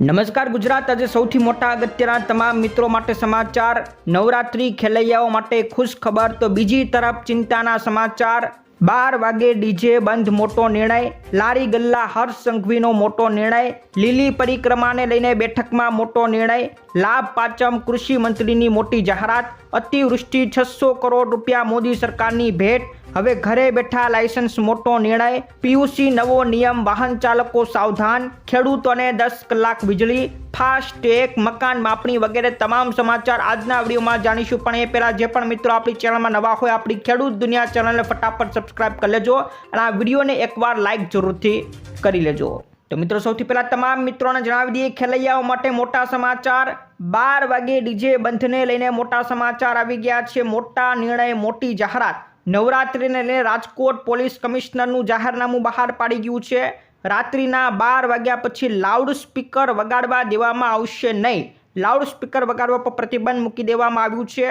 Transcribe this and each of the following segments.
નમસ્કાર ગુજરાત. આજે સૌથી મોટા અગત્યના તમામ મિત્રો માટે સમાચાર. નવરાત્રી ખેલૈયાઓ માટે ખુશ ખબર. તો બીજી તરફ ચિંતાના સમાચાર. બાર વાગે ડીજે બંધ મોટો નિર્ણય. લારી ગલ્લા હર્ષ સંઘવીનો મોટો નિર્ણય. લીલી પરિક્રમાને લઈને બેઠકમાં મોટો નિર્ણય. લાભ પાંચમ કૃષિ મંત્રીની મોટી જાહેરાત. અતિવૃષ્ટિ છસો કરોડ રૂપિયા મોદી સરકારની ભેટ. હવે ઘરે બેઠા લાયસન્સ મોટો નિર્ણય. પીયુસી નવો નિયમ, વાહન ચાલકો સાવધાન. ખેડૂતોને દસ કલાક વીજળી. ફાસ્ટ ટેગ, મકાન માપણી વગેરે તમામ સમાચાર આજના વિડીયોમાં જાણીશું. પણ એ પહેલાં જે પણ મિત્રો આપણી ચેનલમાં નવા હોય, આપણી ખેડૂત દુનિયા ચેનલને ફટાફટ સબસ્ક્રાઇબ કરી લેજો. અને આ વિડીયોને એકવાર લાઇક જરૂરથી કરી લેજો. તો મિત્રો, સૌથી પહેલાં તમામ મિત્રોને જણાવી દઈએ ખેલૈયાઓ માટે મોટા સમાચાર. બાર વાગે ડીજે બંધને લઈને મોટા સમાચાર આવી ગયા છે. મોટા નિર્ણય, મોટી જાહેરાત. નવરાત્રિને લઈને રાજકોટ પોલીસ કમિશનરનું જાહેરનામું બહાર પાડી ગયું છે. રાત્રિના બાર વાગ્યા પછી લાઉડ સ્પીકર વગાડવા દેવામાં આવશે નહીં. લાઉડ સ્પીકર વગાડવા પર પ્રતિબંધ મૂકી દેવામાં આવ્યું છે.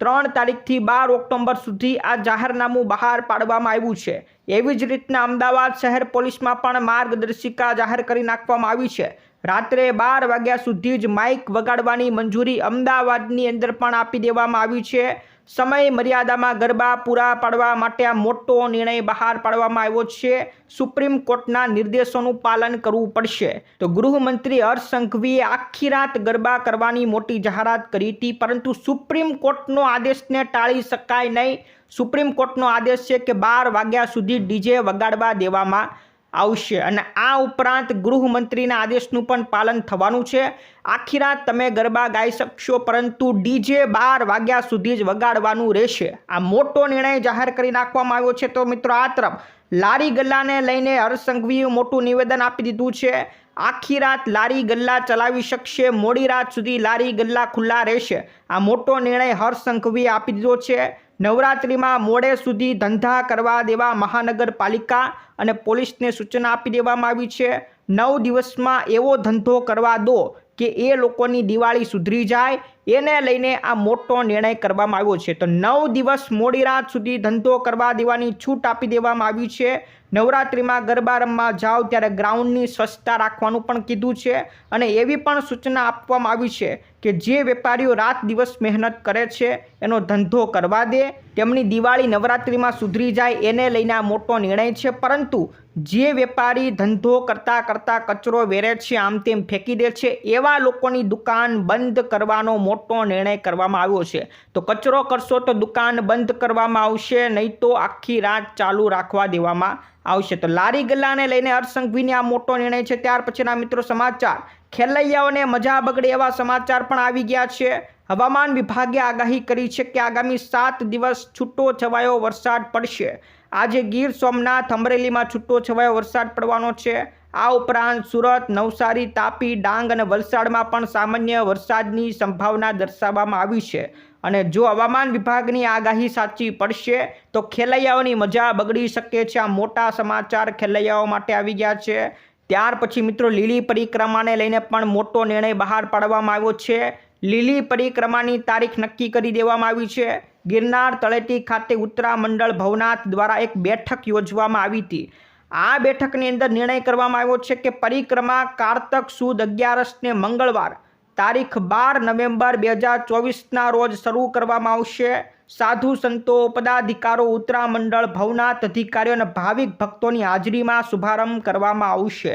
ત્રણ તારીખથી બાર ઓક્ટોબર સુધી આ જાહેરનામું બહાર પાડવામાં આવ્યું છે. એવી જ રીતના અમદાવાદ શહેર પોલીસમાં પણ માર્ગદર્શિકા જાહેર કરી નાખવામાં આવી છે. રાત્રે બાર વાગ્યા સુધી જ માઇક વગાડવાની મંજૂરી અમદાવાદની અંદર પણ આપી દેવામાં આવી છે. સમય મર્યાદામાં ગરબા પૂરા પાડવા માટે આ મોટો નિર્ણય બહાર પાડવામાં આવ્યો છે. સુપ્રીમ કોર્ટના નિર્દેશોનું પાલન કરવું પડશે. તો ગૃહમંત્રી હર્ષ સંઘવીએ આખી રાત ગરબા કરવાની મોટી જાહેરાત કરી હતી, પરંતુ સુપ્રીમ કોર્ટનો આદેશને ટાળી શકાય નહીં. સુપ્રીમ કોર્ટનો આદેશ છે કે બાર વાગ્યા સુધી ડીજે વગાડવા દેવામાં આવશે. અને આ ઉપરાંત ગૃહમંત્રીના આદેશનું પણ પાલન થવાનું છે. આખી રાત તમે ગરબા ગાઈ શકશો, પરંતુ ડીજે બાર વાગ્યા સુધી જ વગાડવાનું રહેશે. આ મોટો નિર્ણય જાહેર કરી નાખવામાં આવ્યો છે. તો મિત્રો, આ તરફ લારી ગલ્લાને લઈને હર્ષ મોટું નિવેદન આપી દીધું છે. આખી રાત લારી ગલ્લા ચલાવી શકશે, મોડી રાત સુધી લારી ગલ્લા ખુલ્લા રહેશે. આ મોટો નિર્ણય હર્ષ સંઘવીએ આપી દીધો છે. નવરાત્રિમાં મોડે સુધી ધંધા કરવા દેવા મહાનગરપાલિકા અને પોલીસને સૂચના આપી દેવામાં આવી છે. નવ દિવસમાં એવો ધંધો કરવા દો કે એ લોકોની દિવાળી સુધરી જાય. એને લઈને આ મોટો નિર્ણય કરવામાં આવ્યો છે. તો નવ દિવસ મોડી રાત સુધી ધંધો કરવા દેવાની છૂટ આપી દેવામાં આવી છે. નવરાત્રિમાં ગરબા રમવા જાઓ ત્યારે ગ્રાઉન્ડની સ્વચ્છતા રાખવાનું પણ કીધું છે અને એવી પણ સૂચના આપવામાં આવી છે કે જે વેપારીઓ રાત દિવસ મહેનત કરે છે એનો ધંધો કરવા દે. તેમની દિવાળી નવરાત્રિમાં સુધરી જાય એને લઈને મોટો નિર્ણય છે, પરંતુ જે વેપારી ધંધો કરતાં કરતાં કચરો વેરે છે, આમ તેમ ફેંકી દે છે, એવા લોકોની દુકાન બંધ કરવાનો મોટો નિર્ણય કરવામાં આવ્યો છે. તો કચરો કરશો તો દુકાન બંધ કરવામાં આવશે, નહીં તો આખી રાત ચાલુ રાખવા દેવામાં આવશે. તો લારી ગલ્લાને લઈને હર્ષસંઘવીને આ મોટો નિર્ણય છે. ત્યાર પછીના મિત્રો સમાચાર. ખેલૈયાઓને મજા બગડે એવા સમાચાર પણ આવી ગયા છે. હવામાન વિભાગે આગાહી કરી છે કે આગામી સાત દિવસ છૂટો છવાયો વરસાદ પડશે. આજે ગીર સોમનાથ અમરેલીમાં છૂટો છવાયો વરસાદ પડવાનો છે. આ ઉપરાંત સુરત, નવસારી, તાપી, ડાંગ અને વલસાડમાં પણ સામાન્ય વરસાદની સંભાવના દર્શાવવામાં આવી છે. અને જો હવામાન વિભાગની આગાહી સાચી પડશે, તો ખેલૈયાઓની મજા બગડી શકે છે. આ મોટા સમાચાર ખેલૈયાઓ માટે આવી ગયા છે. ત્યાર પછી મિત્રો લીલી પરિક્રમાને લઈને પણ મોટો નિર્ણય બહાર પાડવામાં આવ્યો છે. લીલી પરિક્રમાની તારીખ નક્કી કરી દેવામાં આવી છે. ગિરનાર તળેટી ખાતે ઉત્તરા મંડળ ભવનાથ દ્વારા એક બેઠક યોજવામાં આવી હતી. આ બેઠકની અંદર નિર્ણય કરવામાં આવ્યો છે કે પરિક્રમા કારતક સુદ અગિયારસને મંગળવાર તારીખ બાર નવેમ્બર બે હજાર ચોવીસના રોજ શરૂ કરવામાં આવશે. સાધુ સંતો, પદાધિકારો ઉત્તરા ભવનાથ અધિકારીઓ અને ભાવિક ભક્તોની હાજરીમાં શુભારંભ કરવામાં આવશે.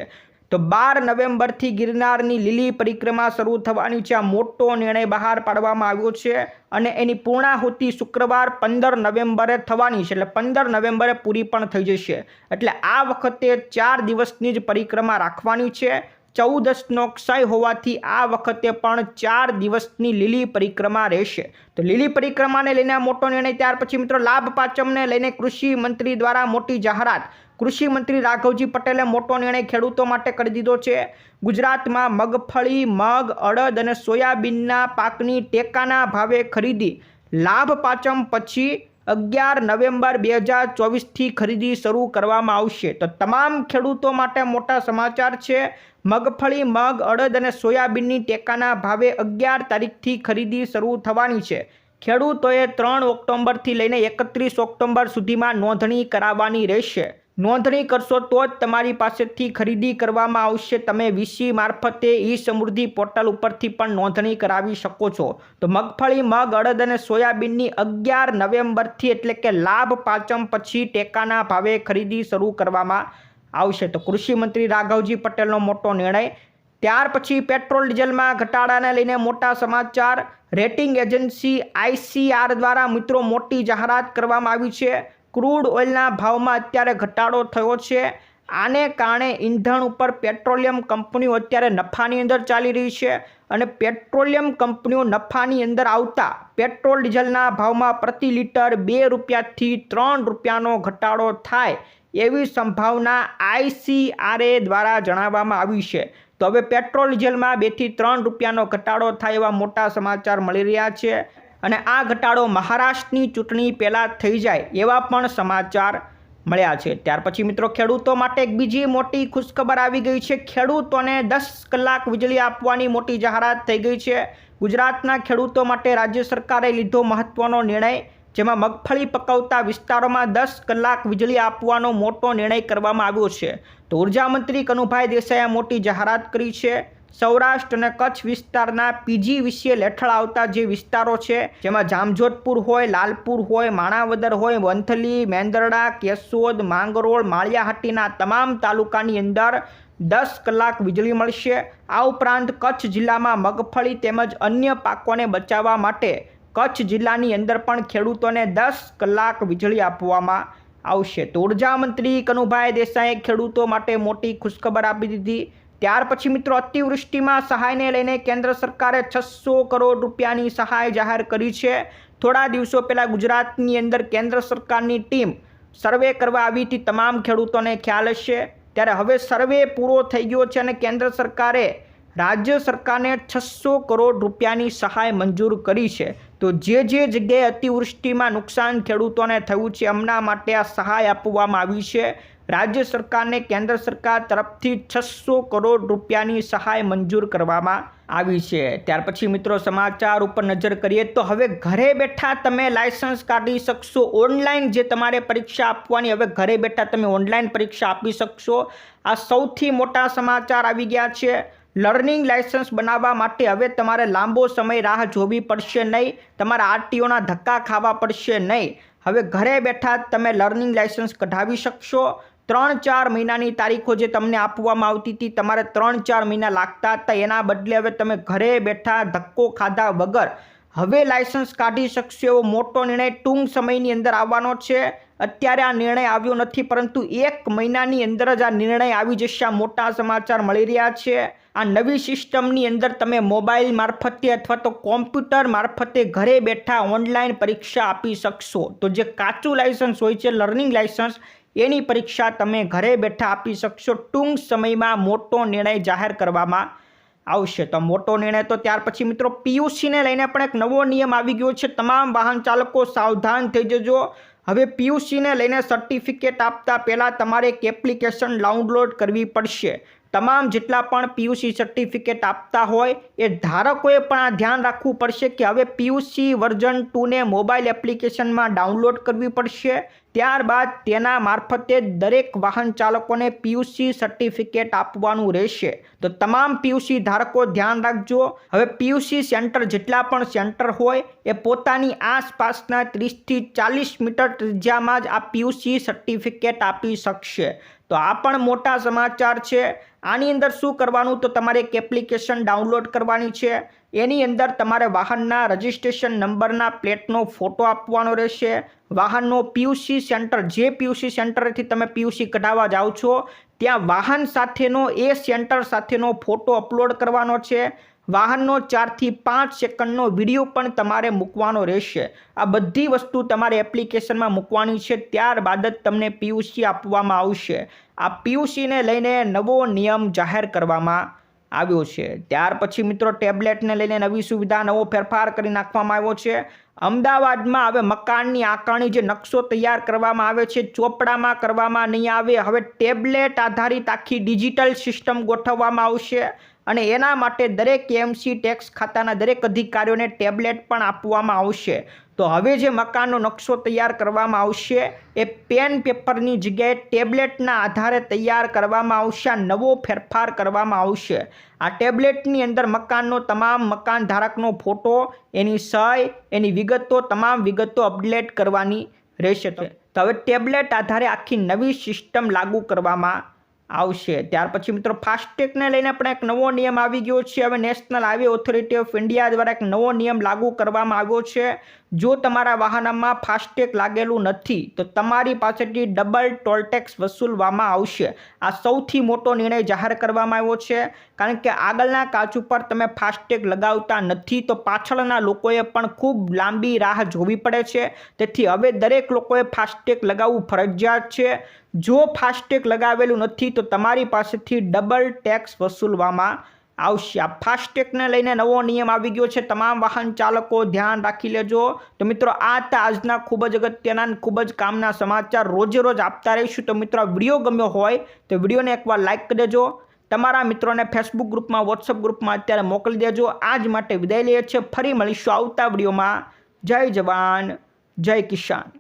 તો બાર નવેમ્બરથી ગિરનારની લીલી પરિક્રમા શરૂ થવાની છે. આ મોટો નિર્ણય બહાર પાડવામાં આવ્યો છે અને એની પૂર્ણાહુતિ શુક્રવાર પંદર નવેમ્બરે થવાની છે. એટલે પંદર નવેમ્બરે પૂરી પણ થઈ જશે. એટલે આ વખતે ચાર દિવસની જ પરિક્રમા રાખવાની છે. ચૌદસનો ક્ષય હોવાથી આ વખતે પણ ચાર દિવસની લીલી પરિક્રમા રહેશે. તો લીલી પરિક્રમાને લઈને મોટો નિર્ણય, ત્યાર પછી મિત્રો લાભ પાંચમને લઈને કૃષિ મંત્રી દ્વારા મોટી જાહેરાત. કૃષિ મંત્રી રાઘવજી પટેલે મોટો નિર્ણય ખેડૂતો માટે કરી દીધો છે. ગુજરાતમાં મગફળી, મગ, અડદ અને સોયાબીનના પાકની ટેકાના ભાવે ખરીદી. લાભ પાંચમ પછી અગિયાર નવેમ્બર બે હજાર ચોવીસથી ખરીદી શરૂ કરવામાં આવશે. તો તમામ ખેડૂતો માટે મોટા સમાચાર છે. મગફળી, મગ, અડદ અને સોયાબીનની ટેકાના ભાવે અગિયાર તારીખથી ખરીદી શરૂ થવાની છે. ખેડૂતોએ ત્રણ ઓક્ટોબરથી લઈને એકત્રીસ ઓક્ટોબર સુધીમાં નોંધણી કરાવવાની રહેશે. નોંધણી કરશો તો જ તમારી પાસેથી ખરીદી કરવામાં આવશે. તમે વીસી મારફતે ઈ સમૃદ્ધિ પોર્ટલ ઉપરથી પણ નોંધણી કરાવી શકો છો. તો મગફળી, મગ, અડદ અને સોયાબીનની અગિયાર નવેમ્બરથી એટલે કે લાભ પાંચમ પછી ટેકાના ભાવે ખરીદી શરૂ કરવામાં આવશે. તો કૃષિમંત્રી રાઘવજી પટેલનો મોટો નિર્ણય. ત્યાર પછી પેટ્રોલ, ડીઝલમાં ઘટાડાને લઈને મોટા સમાચાર. રેટિંગ એજન્સી આઈસીઆર દ્વારા મિત્રો મોટી જાહેરાત કરવામાં આવી છે. ક્રૂડ ઓઇલના ભાવમાં અત્યારે ઘટાડો થયો છે. આને કારણે ઈંધણ ઉપર પેટ્રોલિયમ કંપનીઓ અત્યારે નફાની અંદર ચાલી રહી છે અને પેટ્રોલિયમ કંપનીઓ નફાની અંદર આવતા પેટ્રોલ ડીઝલના ભાવમાં પ્રતિ લીટર બે રૂપિયાથી ત્રણ રૂપિયાનો ઘટાડો થાય એવી સંભાવના આઈસીઆરએ દ્વારા જણાવવામાં આવી છે. તો હવે પેટ્રોલ ડીઝલમાં બેથી ત્રણ રૂપિયાનો ઘટાડો થાય એવા મોટા સમાચાર મળી રહ્યા છે. અને આ ઘટાડો મહારાષ્ટ્રની ચૂંટણી પહેલાં થઈ જાય એવા પણ સમાચાર મળ્યા છે. ત્યાર પછી મિત્રો, ખેડૂતો માટે એક બીજી મોટી ખુશખબર આવી ગઈ છે. ખેડૂતોને દસ કલાક વીજળી આપવાની મોટી જાહેરાત થઈ ગઈ છે. ગુજરાતના ખેડૂતો માટે રાજ્ય સરકારે લીધો મહત્વનો નિર્ણય, જેમાં મગફળી પકવતા વિસ્તારોમાં દસ કલાક વીજળી આપવાનો મોટો નિર્ણય કરવામાં આવ્યો છે. તો ઉર્જામંત્રી કનુભાઈ દેસાઈએ મોટી જાહેરાત કરી છે. સૌરાષ્ટ્ર અને કચ્છ વિસ્તારના પીજી વિશે હેઠળ આવતા જે વિસ્તારો છે, જેમાં જામજોધપુર હોય, લાલપુર હોય, માણાવદર હોય, વંથલી, મેંદરડા, કેશોદ, માંગરોળ, માળિયાહાટીના તમામ તાલુકાની અંદર દસ કલાક વીજળી મળશે. આ ઉપરાંત કચ્છ જિલ્લામાં મગફળી તેમજ અન્ય પાકોને બચાવવા માટે કચ્છ જિલ્લાની અંદર પણ ખેડૂતોને દસ કલાક વીજળી આપવામાં આવશે. તો ઊર્જા મંત્રી કનુભાઈ દેસાઈએ ખેડૂતો માટે મોટી ખુશખબર આપી દીધી. ત્યાર પછી મિત્રો અતિવૃષ્ટિમાં સહાયને લઈને કેન્દ્ર સરકારે છસો કરોડ રૂપિયાની સહાય જાહેર કરી છે. થોડા દિવસો પહેલાં ગુજરાતની અંદર કેન્દ્ર સરકારની ટીમ સર્વે કરવા આવી હતી. તમામ ખેડૂતોને ખ્યાલ હશે. ત્યારે હવે સર્વે પૂરો થઈ ગયો છે અને કેન્દ્ર સરકારે રાજ્ય સરકારને છસો કરોડ રૂપિયાની સહાય મંજૂર કરી છે. તો જે જે જગ્યાએ અતિવૃષ્ટિમાં નુકસાન ખેડૂતોને થયું છે, એમના માટે આ સહાય આપવામાં આવી છે. રાજ્ય સરકારને કેન્દ્ર સરકાર તરફથી છસો કરોડ રૂપિયાની સહાય મંજૂર કરવામાં આવી છે. ત્યાર પછી મિત્રો સમાચાર ઉપર નજર કરીએ તો હવે ઘરે બેઠા તમે લાયસન્સ કાઢી શકશો, ઓનલાઈન જે તમારે પરીક્ષા આપવાની, હવે ઘરે બેઠા તમે ઓનલાઈન પરીક્ષા આપી શકશો. આ સૌથી મોટા સમાચાર આવી ગયા છે. લર્નિંગ લાયસન્સ બનાવવા માટે હવે તમારે લાંબો સમય રાહ જોવી પડશે નહીં. તમારા આરટીઓના ધક્કા ખાવા પડશે નહીં. હવે ઘરે બેઠા તમે લર્નિંગ લાયસન્સ કઢાવી શકશો. ત્રણ ચાર મહિનાની તારીખો જે તમને આપવામાં આવતી હતી, તમારે ત્રણ ચાર મહિના લાગતા હતા. એના બદલે હવે તમે ઘરે બેઠા ધક્કો ખાધા વગર હવે લાયસન્સ કાઢી શકશો એવો મોટો નિર્ણય ટૂંક સમયની અંદર આવવાનો છે. અત્યારે આ નિર્ણય આવ્યો નથી, પરંતુ એક મહિનાની અંદર જ આ નિર્ણય આવી જશે. મોટા સમાચાર મળી રહ્યા છે. આ નવી સિસ્ટમની અંદર તમે મોબાઈલ મારફતે અથવા તો કોમ્પ્યુટર મારફતે ઘરે બેઠા ઓનલાઈન પરીક્ષા આપી શકશો. તો જે કાચું લાયસન્સ હોય છે, લર્નિંગ લાયસન્સ એની પરીક્ષા તમે ઘરે બેઠા આપી શકશો. ટૂંક સમયમાં મોટો નિર્ણય જાહેર કરવામાં આવશે. તો મોટો નિર્ણય તો ત્યાર પછી મિત્રો પીયુસીને લઈને પણ એક નવો નિયમ આવી ગયો છે. તમામ વાહન ચાલકો સાવધાન થઈ જજો. હવે પીયુસીને લઈને સર્ટિફિકેટ આપતા પહેલાં તમારે એક એપ્લિકેશન ડાઉનલોડ કરવી પડશે. તમામ જેટલા પણ પીયુસી સર્ટિફિકેટ આપતા હોય એ ધારકોએ પણ આ ધ્યાન રાખવું પડશે કે હવે પીયુસી વર્ઝન ટુને મોબાઈલ એપ્લિકેશનમાં ડાઉનલોડ કરવી પડશે. ત્યારબાદ તેના મારફતે દરેક વાહન ચાલકોને પીયુસી સર્ટિફિકેટ આપવાનું રહેશે. તો તમામ પીયુસી ધારકો ધ્યાન રાખજો. હવે પીયુસી સેન્ટર જેટલા પણ સેન્ટર હોય, એ પોતાની આસપાસના ત્રીસથી ચાલીસ મીટર ત્રિજ્યામાં જ આ પીયુસી સર્ટિફિકેટ આપી શકશે. તો આ પણ મોટા સમાચાર છે. આની અંદર શું કરવાનું? તો તમારે એક એપ્લિકેશન ડાઉનલોડ કરવાની છે. એની અંદર તમારે વાહનના રજિસ્ટ્રેશન નંબરના પ્લેટનો ફોટો આપવાનો રહેશે. વાહનનો પીયુસી સેન્ટર જે પીયુસી સેન્ટરથી તમે પીયુસી કઢાવવા જાઓ છો, ત્યાં વાહન સાથેનો, એ સેન્ટર સાથેનો ફોટો અપલોડ કરવાનો છે. વાહનનો ચારથી પાંચ સેકન્ડનો વીડિયો પણ તમારે મૂકવાનો રહેશે. આ બધી વસ્તુ તમારે એપ્લિકેશનમાં મૂકવાની છે, ત્યારબાદ જ તમને પીયુસી આપવામાં આવશે. આ પીયુસીને લઈને નવો નિયમ જાહેર કરવામાં આવ્યો છે. ત્યાર પછી મિત્રો ટેબ્લેટને લઈને નવી સુવિધા, નવો ફેરફાર કરી નાખવામાં આવ્યો છે. અમદાવાદમાં હવે મકાનની આકારણી જે નકશો તૈયાર કરવામાં આવે છે, ચોપડામાં કરવામાં નહીં આવે. હવે ટેબ્લેટ આધારિત આખી ડિજિટલ સિસ્ટમ ગોઠવવામાં આવશે અને એના માટે દરેક એમસી ટેક્સ ખાતાના દરેક અધિકારીઓને ટેબ્લેટ પણ આપવામાં આવશે. તો હવે જે મકાનનો નકશો તૈયાર કરવામાં આવશે, એ પેન પેપરની જગ્યાએ ટેબ્લેટના આધારે તૈયાર કરવામાં આવશે, આ નવો ફેરફાર કરવામાં આવશે. આ ટેબ્લેટની અંદર મકાનનો તમામ મકાન ધારકનો ફોટો, એની સહી એની વિગતો, તમામ વિગતો અપડેટ કરવાની રહેશે. તો હવે ટેબ્લેટ આધારે આખી નવી સિસ્ટમ લાગુ કરવામાં આવશે. ત્યાર પછી મિત્રો, ફાસ્ટેગને લઈને પણ એક નવો નિયમ આવી ગયો છે. હવે national highway authority of India દ્વારા એક નવો નિયમ લાગુ કરવામાં આવ્યો છે. જો તમારા વાહનમાં ફાસ્ટેગ લાગેલું નથી, તો તમારી પાસેથી ડબલ ટોલટેક્સ વસૂલવામાં આવશે. આ સૌથી મોટો નિર્ણય જાહેર કરવામાં આવ્યો છે. કારણ કે આગળના કાચ ઉપર તમે ફાસ્ટેગ લગાવતા નથી, તો પાછળના લોકોએ પણ ખૂબ લાંબી રાહ જોવી પડે છે. તેથી હવે દરેક લોકોએ ફાસ્ટેગ લગાવવું ફરજિયાત છે. જો ફાસ્ટેગ લગાવેલું નથી, તો તમારી પાસેથી ડબલ ટેક્સ વસૂલવામાં આવશે. આ ફાસ્ટેગને લઈને નવો નિયમ આવી ગયો છે. તમામ વાહન ચાલકો ધ્યાન રાખી લેજો. તો મિત્રો, આ હતા આજના ખૂબ જ અગત્યના ખૂબ જ કામના સમાચાર. રોજે રોજ આપતા રહીશું. તો મિત્રો વીડિયો ગમ્યો હોય તો વિડીયોને એકવાર લાઇક કરી દેજો. તમારા મિત્રોને ફેસબુક ગ્રુપમાં વોટ્સઅપ ગ્રુપમાં અત્યારે મોકલી દેજો. આજ માટે વિદાય લઈએ છીએ. ફરી મળીશું આવતા વિડીયોમાં. જય જવાન, જય કિસાન.